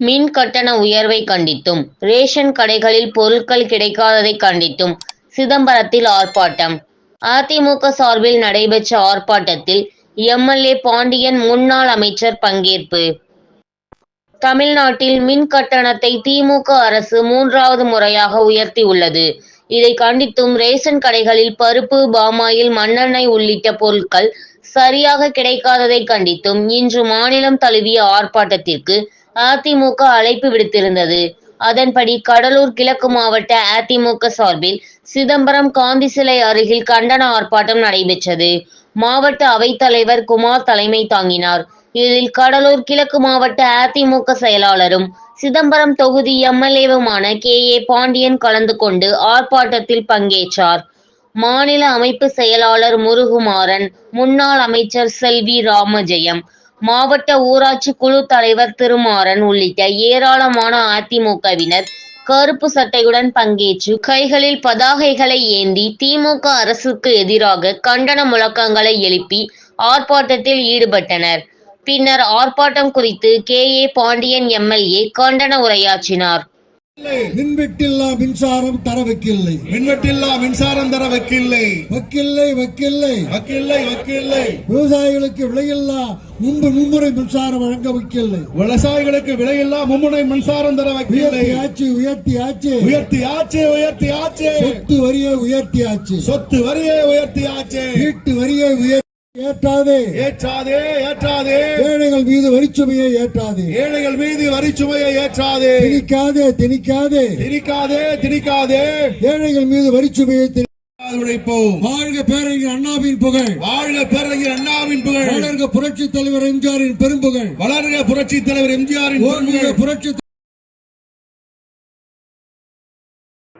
மின் கட்டண உயர்வை கண்டித்தும் ரேஷன் கடைகளில் பொருட்கள் கிடைக்காததை கண்டித்தும் சிதம்பரத்தில் ஆர்ப்பாட்டம். அதிமுக சார்பில் நடைபெற்ற ஆர்ப்பாட்டத்தில் எம்எல்ஏ பாண்டியன் முன்னாள் அமைச்சர் பங்கேற்பு. தமிழ்நாட்டில் மின் கட்டணத்தை திமுக அரசு மூன்றாவது முறையாக உயர்த்தியுள்ளது. இதை கண்டித்தும் ரேஷன் கடைகளில் பருப்பு பாமாயில் மண்ணெண்ணெய் உள்ளிட்ட பொருட்கள் சரியாக கிடைக்காததை கண்டித்தும் இன்று மாநிலம் தழுவிய ஆர்ப்பாட்டத்திற்கு அதிமுக அழைப்பு விடுத்திருந்தது. அதன்படி கடலூர் கிழக்கு மாவட்ட அதிமுக சார்பில் சிதம்பரம் காந்தி சிலை அருகில் கண்டன ஆர்ப்பாட்டம் நடைபெற்றது. மாவட்ட அவைத்தலைவர் குமார் தலைமை தாங்கினார். இதில் கடலூர் கிழக்கு மாவட்ட அதிமுக செயலாளரும் சிதம்பரம் தொகுதி எம்எல்ஏவுமான கே. ஏ. பாண்டியன் கலந்து கொண்டு ஆர்ப்பாட்டத்தில் பங்கேற்றார். மாநில அமைப்பு செயலாளர் முருகுமாறன் முன்னாள் அமைச்சர் செல்வி ராமஜெயம் மாவட்ட ஊராட்சி குழு தலைவர் திருமாறன் உள்ளிட்ட ஏராளமான அதிமுகவினர் கருப்பு சட்டையுடன் பங்கேற்று கைகளில் பதாகைகளை ஏந்தி திமுக அரசுக்கு எதிராக கண்டன முழக்கங்களை எழுப்பி ஆர்ப்பாட்டத்தில் ஈடுபட்டனர். பின்னர் ஆர்ப்பாட்டம் குறித்து கே. ஏ. பாண்டியன் எம்எல்ஏ கண்டன உரையாற்றினார். மின்வெட்டில்லா மின்சாரம் தர வைக்கில்லை மின்வெட்டில்லா மின்சாரம் தர வக்கில்லை வக்கில்லை. வக்கில்லை வக்கில்லை. வக்கில்லை விவசாயிகளுக்கு விலையில்லா முன்பு மும்முறை மின்சாரம் வழங்க வைக்கில்லை. விவசாயிகளுக்கு விலையில்லா மும்முனை மின்சாரம் தர வக்கில்லை. உயர்த்தி ஆச்சு உயர்த்தி ஆச்சு. உயர்த்தி ஆச்சே உயர்த்தி ஆச்சே. சொத்து வரியை உயர்த்தி ஆச்சு. சொத்து வரியை உயர்த்தி ஆச்சே. வீட்டு வரியை உயர்த்தி ஏற்றாதே. ஏற்றாதே ஏற்றாதே. ஏழைகள் மீது வரிச்சுமையை ஏற்றாதே. ஏழைகள் மீது வரிச்சுமையை ஏற்றாதே. திணிக்காதே திணிக்காதே. திணிக்காதே திணிக்காதே. ஏழைகள் மீது வரிச்சுமையை உழைப்போம். வாழ்க பேரறிஞர் அண்ணாவின் புகழ். வாழ்க பேரறிஞர் அண்ணாவின் புகழ். வளர்க புரட்சி தலைவர் எம்ஜிஆரின் பெரும்புகழ். வளர்க புரட்சி தலைவர் எம்ஜிஆரின். புரட்சி